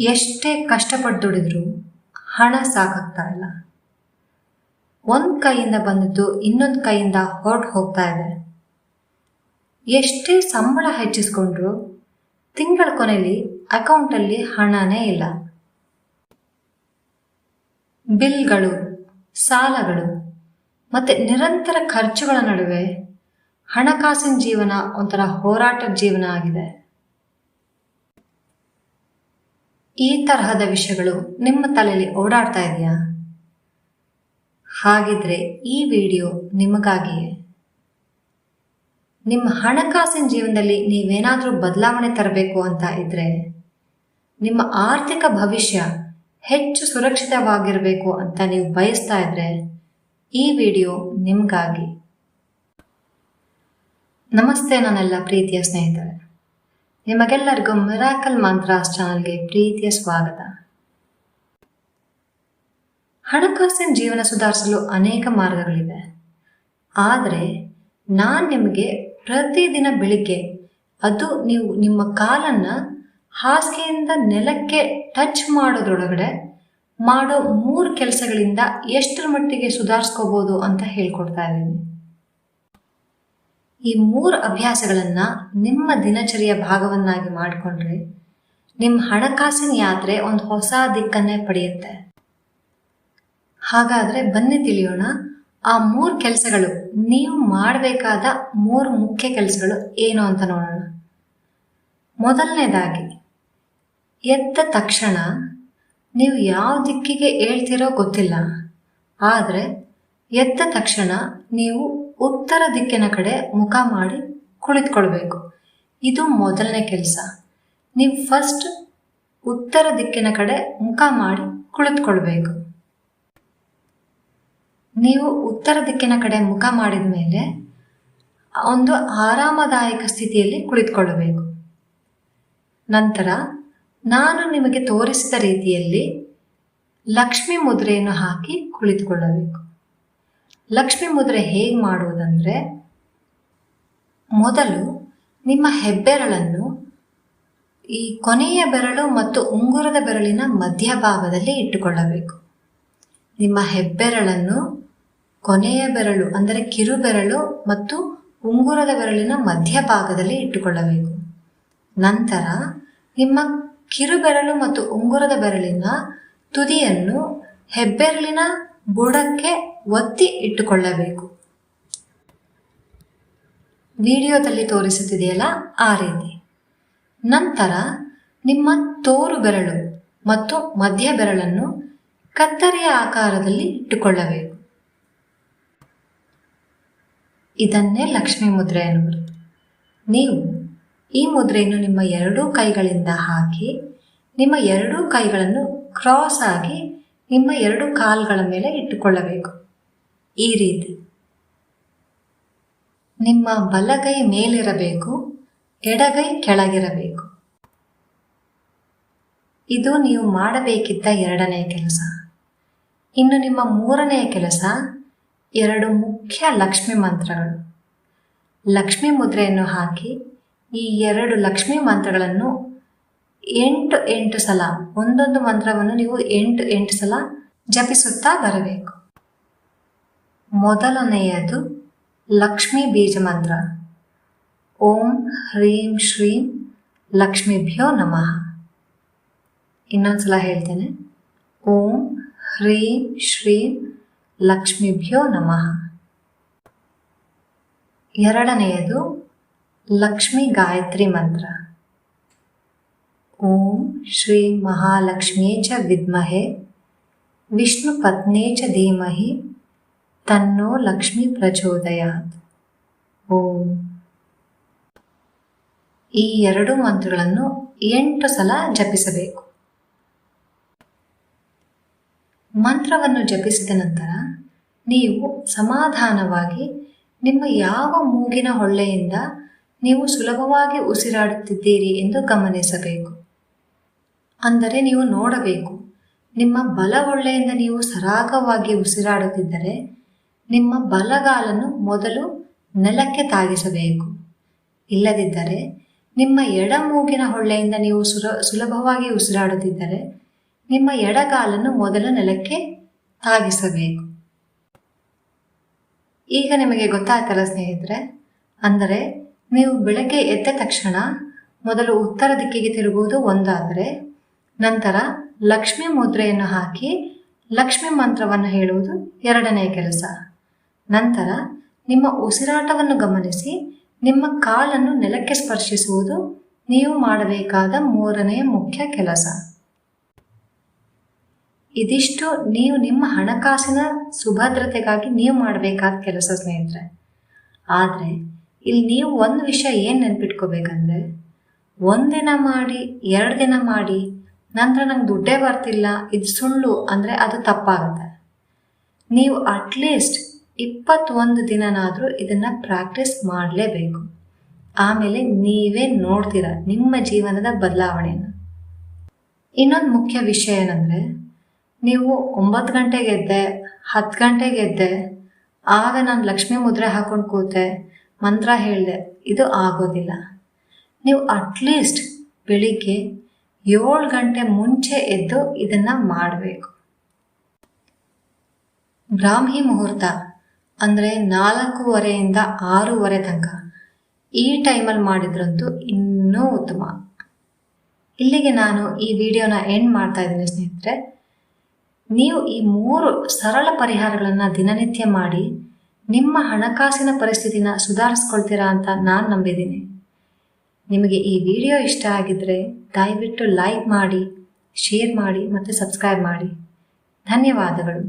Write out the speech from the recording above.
ಎಷ್ಟೇ ಕಷ್ಟಪಟ್ಟು ದುಡಿದ್ರು ಹಣ ಸಾಕಾಗ್ತಾ ಇಲ್ಲ. ಒಂದು ಕೈಯಿಂದ ಬಂದಿದ್ದು ಇನ್ನೊಂದು ಕೈಯಿಂದ ಹೊರಟು ಹೋಗ್ತಾ ಇದೆ. ಎಷ್ಟೇ ಸಂಬಳ ಹೆಚ್ಚಿಸ್ಕೊಂಡ್ರು ತಿಂಗಳ ಕೊನೆಯಲ್ಲಿ ಅಕೌಂಟಲ್ಲಿ ಹಣನೇ ಇಲ್ಲ. ಬಿಲ್ಗಳು, ಸಾಲಗಳು ಮತ್ತು ನಿರಂತರ ಖರ್ಚುಗಳ ನಡುವೆ ಹಣಕಾಸಿನ ಜೀವನ ಒಂಥರ ಹೋರಾಟದ ಜೀವನ ಆಗಿದೆ. ಈ ತರಹದ ವಿಷಯಗಳು ನಿಮ್ಮ ತಲೆಯಲ್ಲಿ ಓಡಾಡ್ತಾ ಇದೆಯಾ? ಹಾಗಿದ್ರೆ ಈ ವಿಡಿಯೋ ನಿಮಗಾಗಿಯೇ. ನಿಮ್ಮ ಹಣಕಾಸಿನ ಜೀವನದಲ್ಲಿ ನೀವೇನಾದರೂ ಬದಲಾವಣೆ ತರಬೇಕು ಅಂತ ಇದ್ರೆ, ನಿಮ್ಮ ಆರ್ಥಿಕ ಭವಿಷ್ಯ ಹೆಚ್ಚು ಸುರಕ್ಷಿತವಾಗಿರಬೇಕು ಅಂತ ನೀವು ಬಯಸ್ತಾ ಇದ್ರೆ ಈ ವಿಡಿಯೋ ನಿಮಗಾಗಿ. ನಮಸ್ತೆ ನನ್ನೆಲ್ಲ ಪ್ರೀತಿಯ ಸ್ನೇಹಿತರೆ. ನಿಮಗೆಲ್ಲರಿಗೂ ಮಿರಾಕಲ್ ಮಂತ್ರಾಸ್ ಚಾನಲ್ಗೆ ಪ್ರೀತಿಯ ಸ್ವಾಗತ. ಹಣಕಾಸಿನ ಜೀವನ ಸುಧಾರಿಸಲು ಅನೇಕ ಮಾರ್ಗಗಳಿವೆ. ಆದರೆ ನಾನು ನಿಮಗೆ ಪ್ರತಿದಿನ ಬೆಳಿಗ್ಗೆ ಅದು ನೀವು ನಿಮ್ಮ ಕಾಲನ್ನು ಹಾಸಿಗೆಯಿಂದ ನೆಲಕ್ಕೆ ಟಚ್ ಮಾಡೋದ್ರೊಳಗಡೆ ಮಾಡೋ ಮೂರು ಕೆಲಸಗಳಿಂದ ಎಷ್ಟರ ಮಟ್ಟಿಗೆ ಸುಧಾರಿಸ್ಕೋಬೋದು ಅಂತ ಹೇಳ್ಕೊಡ್ತಾ ಇದ್ದೀನಿ. ಈ ಮೂರು ಅಭ್ಯಾಸಗಳನ್ನು ನಿಮ್ಮ ದಿನಚರಿಯ ಭಾಗವನ್ನಾಗಿ ಮಾಡಿಕೊಂಡ್ರೆ ನಿಮ್ಮ ಹಣಕಾಸಿನ ಯಾತ್ರೆ ಒಂದು ಹೊಸ ದಿಕ್ಕನ್ನೇ ಪಡೆಯುತ್ತೆ. ಹಾಗಾದರೆ ಬನ್ನಿ ತಿಳಿಯೋಣ, ಆ ಮೂರು ಕೆಲಸಗಳು, ನೀವು ಮಾಡಬೇಕಾದ ಮೂರು ಮುಖ್ಯ ಕೆಲಸಗಳು ಏನು ಅಂತ ನೋಡೋಣ. ಮೊದಲನೇದಾಗಿ, ಎದ್ದ ತಕ್ಷಣ ನೀವು ಯಾವ ದಿಕ್ಕಿಗೆ ಹೇಳ್ತಿರೋ ಗೊತ್ತಿಲ್ಲ, ಆದರೆ ಎದ್ದ ತಕ್ಷಣ ನೀವು ಉತ್ತರ ದಿಕ್ಕಿನ ಕಡೆ ಮುಖ ಮಾಡಿ ಕುಳಿತುಕೊಳ್ಬೇಕು. ಇದು ಮೊದಲನೇ ಕೆಲಸ. ನೀವು ಫಸ್ಟ್ ಉತ್ತರ ದಿಕ್ಕಿನ ಕಡೆ ಮುಖ ಮಾಡಿ ಕುಳಿತುಕೊಳ್ಬೇಕು. ನೀವು ಉತ್ತರ ದಿಕ್ಕಿನ ಕಡೆ ಮುಖ ಮಾಡಿದ ಮೇಲೆ ಒಂದು ಆರಾಮದಾಯಕ ಸ್ಥಿತಿಯಲ್ಲಿ ಕುಳಿತುಕೊಳ್ಳಬೇಕು ನಂತರ ನಾನು ನಿಮಗೆ ತೋರಿಸಿದ ರೀತಿಯಲ್ಲಿ ಲಕ್ಷ್ಮಿ ಮುದ್ರೆಯನ್ನು ಹಾಕಿ ಕುಳಿತುಕೊಳ್ಳಬೇಕು. ಲಕ್ಷ್ಮಿ ಮುದ್ರೆ ಹೇಗೆ ಮಾಡುವುದಂದರೆ, ಮೊದಲು ನಿಮ್ಮ ಹೆಬ್ಬೆರಳನ್ನು ಈ ಕೊನೆಯ ಬೆರಳು ಮತ್ತು ಉಂಗುರದ ಬೆರಳಿನ ಮಧ್ಯಭಾಗದಲ್ಲಿ ಇಟ್ಟುಕೊಳ್ಳಬೇಕು. ನಿಮ್ಮ ಹೆಬ್ಬೆರಳನ್ನು ಕೊನೆಯ ಬೆರಳು, ಅಂದರೆ ಕಿರು ಬೆರಳು ಮತ್ತು ಉಂಗುರದ ಬೆರಳಿನ ಮಧ್ಯಭಾಗದಲ್ಲಿ ಇಟ್ಟುಕೊಳ್ಳಬೇಕು. ನಂತರ ನಿಮ್ಮ ಕಿರು ಬೆರಳು ಮತ್ತು ಉಂಗುರದ ಬೆರಳಿನ ತುದಿಯನ್ನು ಹೆಬ್ಬೆರಳಿನ ಬುಡಕ್ಕೆ ಒತ್ತಿ ಇಟ್ಟುಕೊಳ್ಳಬೇಕು. ವಿಡಿಯೋದಲ್ಲಿ ತೋರಿಸುತ್ತಿದೆಯಲ್ಲ ಆ ರೀತಿ. ನಂತರ ನಿಮ್ಮ ತೋರು ಬೆರಳು ಮತ್ತು ಮಧ್ಯ ಬೆರಳನ್ನು ಕತ್ತರಿಯ ಆಕಾರದಲ್ಲಿ ಇಟ್ಟುಕೊಳ್ಳಬೇಕು. ಇದನ್ನೇ ಲಕ್ಷ್ಮಿ ಮುದ್ರೆ ಎನ್ನುವುದು. ನೀವು ಈ ಮುದ್ರೆಯನ್ನು ನಿಮ್ಮ ಎರಡೂ ಕೈಗಳಿಂದ ಹಾಕಿ, ನಿಮ್ಮ ಎರಡೂ ಕೈಗಳನ್ನು ಕ್ರಾಸ್ ಆಗಿ ನಿಮ್ಮ ಎರಡು ಕಾಲುಗಳ ಮೇಲೆ ಇಟ್ಟುಕೊಳ್ಳಬೇಕು. ಈ ರೀತಿ. ನಿಮ್ಮ ಬಲಗೈ ಮೇಲಿರಬೇಕು, ಎಡಗೈ ಕೆಳಗಿರಬೇಕು. ಇದು ನೀವು ಮಾಡಬೇಕಿದ್ದ ಎರಡನೇ ಕೆಲಸ. ಇನ್ನು ನಿಮ್ಮ ಮೂರನೆಯ ಕೆಲಸ, ಎರಡು ಮುಖ್ಯ ಲಕ್ಷ್ಮಿ ಮಂತ್ರಗಳು. ಲಕ್ಷ್ಮಿ ಮುದ್ರೆಯನ್ನು ಹಾಕಿ, ಈ ಎರಡು ಲಕ್ಷ್ಮಿ ಮಂತ್ರಗಳನ್ನು ಎಂಟು ಎಂಟು ಸಲ, ಒಂದೊಂದು ಮಂತ್ರವನ್ನು ನೀವು ಎಂಟು ಎಂಟು ಸಲ ಜಪಿಸುತ್ತಾ ಬರಬೇಕು. ಮೊದಲನೆಯದು ಲಕ್ಷ್ಮೀ ಬೀಜ ಮಂತ್ರ ಓಂ ಹ್ರೀಂ ಶ್ರೀಂ ಲಕ್ಷ್ಮೀಭ್ಯೋ ನಮಃ. ಇನ್ನೊಂದು ಸಲ ಹೇಳ್ತೇನೆ. ಓಂ ಹ್ರೀಂ ಶ್ರೀಂ ಲಕ್ಷ್ಮೀಭ್ಯೋ ನಮಃ. ಎರಡನೆಯದು ಲಕ್ಷ್ಮೀ ಗಾಯತ್ರಿ ಮಂತ್ರ. ಓಂ ಶ್ರೀ ಮಹಾಲಕ್ಷ್ಮೀ ಚ ವಿದ್ಮಹೇ, ವಿಷ್ಣು ಪತ್ನೇ ಚ ಧೀಮಹಿ ತನ್ನೋ ಲಕ್ಷ್ಮಿ ಪ್ರಚೋದಯಾತ್. ಓಂ. ಈ ಎರಡು ಮಂತ್ರಗಳನ್ನು ಎಂಟು ಸಲ ಜಪಿಸಬೇಕು. ಮಂತ್ರವನ್ನು ಜಪಿಸಿದ ನಂತರ ನೀವು ಸಮಾಧಾನವಾಗಿ ನಿಮ್ಮ ಯಾವ ಮೂಗಿನ ಹೊಳ್ಳೆಯಿಂದ ನೀವು ಸುಲಭವಾಗಿ ಉಸಿರಾಡುತ್ತಿದ್ದೀರಿ ಎಂದು ಗಮನಿಸಬೇಕು. ಅಂದರೆ ನೀವು ನೋಡಬೇಕು, ನಿಮ್ಮ ಬಲ ಹೊಳ್ಳೆಯಿಂದ ನೀವು ಸರಾಗವಾಗಿ ಉಸಿರಾಡುತ್ತಿದ್ದರೆ ನಿಮ್ಮ ಬಲಗಾಲನ್ನು ಮೊದಲು ನೆಲಕ್ಕೆ ತಾಗಿಸಬೇಕು. ಇಲ್ಲದಿದ್ದರೆ ನಿಮ್ಮ ಎಡ ಮೂಗಿನ ಹೊಳ್ಳೆಯಿಂದ ನೀವು ಸುರ ಸುಲಭವಾಗಿ ಉಸಿರಾಡುತ್ತಿದ್ದರೆ ನಿಮ್ಮ ಎಡಗಾಲನ್ನು ಮೊದಲು ನೆಲಕ್ಕೆ ತಾಗಿಸಬೇಕು. ಈಗ ನಿಮಗೆ ಗೊತ್ತಾಯ್ತಲ್ಲ ಸ್ನೇಹಿತರೆ, ಅಂದರೆ ನೀವು ಬೆಳಗ್ಗೆ ಎದ್ದ ತಕ್ಷಣ ಮೊದಲು ಉತ್ತರ ದಿಕ್ಕಿಗೆ ತಿರುಗುವುದು ಒಂದಾದರೆ ನಂತರ ಲಕ್ಷ್ಮಿ ಮುದ್ರೆಯನ್ನು ಹಾಕಿ ಲಕ್ಷ್ಮಿ ಮಂತ್ರವನ್ನು ಹೇಳುವುದು ಎರಡನೇ ಕೆಲಸ. ನಂತರ ನಿಮ್ಮ ಉಸಿರಾಟವನ್ನು ಗಮನಿಸಿ, ನಿಮ್ಮ ಕಾಲನ್ನು ನೆಲಕ್ಕೆ ಸ್ಪರ್ಶಿಸುವುದು ನೀವು ಮಾಡಬೇಕಾದ ಮೂರನೆಯ ಮುಖ್ಯ ಕೆಲಸ. ಇದಿಷ್ಟು ನೀವು ನಿಮ್ಮ ಹಣಕಾಸಿನ ಸುಭದ್ರತೆಗಾಗಿ ನೀವು ಮಾಡಬೇಕಾದ ಕೆಲಸ ಸ್ನೇಹಿತರೆ. ಆದರೆ, ಇಲ್ಲಿ ನೀವು ಒಂದು ವಿಷಯ ಏನು ನೆನ್ಪಿಟ್ಕೋಬೇಕಂದ್ರೆ ಒಂದಿನ ಮಾಡಿ, ಎರಡು ದಿನ ಮಾಡಿ, ನಂತರ ನಂಗೆ ದುಡ್ಡೇ ಬರ್ತಿಲ್ಲ, ಇದು ಸುಳ್ಳು ಅಂದರೆ ಅದು ತಪ್ಪಾಗುತ್ತೆ. ನೀವು ಅಟ್ಲೀಸ್ಟ್ ಇಪ್ಪತ್ತೊಂದು ದಿನನಾದರೂ ಇದನ್ನು ಪ್ರಾಕ್ಟೀಸ್ ಮಾಡಲೇಬೇಕು. ಆಮೇಲೆ ನೀವೇ ನೋಡ್ತೀರ ನಿಮ್ಮ ಜೀವನದ ಬದಲಾವಣೆಯನ್ನು ಇನ್ನೊಂದು ಮುಖ್ಯ ವಿಷಯ ಏನಂದರೆ, ನೀವು ಒಂಬತ್ತು ಗಂಟೆಗೆ ಎದ್ದೆ ಹತ್ತು ಗಂಟೆಗೆ ಎದ್ದೆ ಆಗ ನಾನು ಲಕ್ಷ್ಮಿ ಮುದ್ರೆ ಹಾಕೊಂಡು ಕೂತೆ, ಮಂತ್ರ ಹೇಳಿದೆ, ಇದು ಆಗೋದಿಲ್ಲ. ನೀವು ಅಟ್ಲೀಸ್ಟ್ ಬೆಳಿಗ್ಗೆ ಏಳು ಗಂಟೆ ಮುಂಚೆ ಎದ್ದು ಇದನ್ನು ಮಾಡಬೇಕು. ಬ್ರಾಹ್ಮಿ ಮುಹೂರ್ತ. ಅಂದರೆ ನಾಲ್ಕೂವರೆಯಿಂದ ಆರೂವರೆ ತನಕ. ಈ ಟೈಮಲ್ಲಿ ಮಾಡಿದ್ರಂತೂ ಇನ್ನೂ ಉತ್ತಮ. ಇಲ್ಲಿಗೆ ನಾನು ಈ ವಿಡಿಯೋನ ಎಂಡ್ ಮಾಡ್ತಾ ಇದ್ದೀನಿ ಸ್ನೇಹಿತರೆ. ನೀವು ಈ ಮೂರು ಸರಳ ಪರಿಹಾರಗಳನ್ನು ದಿನನಿತ್ಯ ಮಾಡಿ ನಿಮ್ಮ ಹಣಕಾಸಿನ ಪರಿಸ್ಥಿತಿನ ಸುಧಾರಿಸ್ಕೊಳ್ತೀರಾ ಅಂತ ನಾನು ನಂಬಿದ್ದೀನಿ. ನಿಮಗೆ ಈ ವಿಡಿಯೋ ಇಷ್ಟ ಆಗಿದ್ದರೆ ದಯವಿಟ್ಟು ಲೈಕ್ ಮಾಡಿ, ಶೇರ್ ಮಾಡಿ ಮತ್ತು ಸಬ್ಸ್ಕ್ರೈಬ್ ಮಾಡಿ. ಧನ್ಯವಾದಗಳು.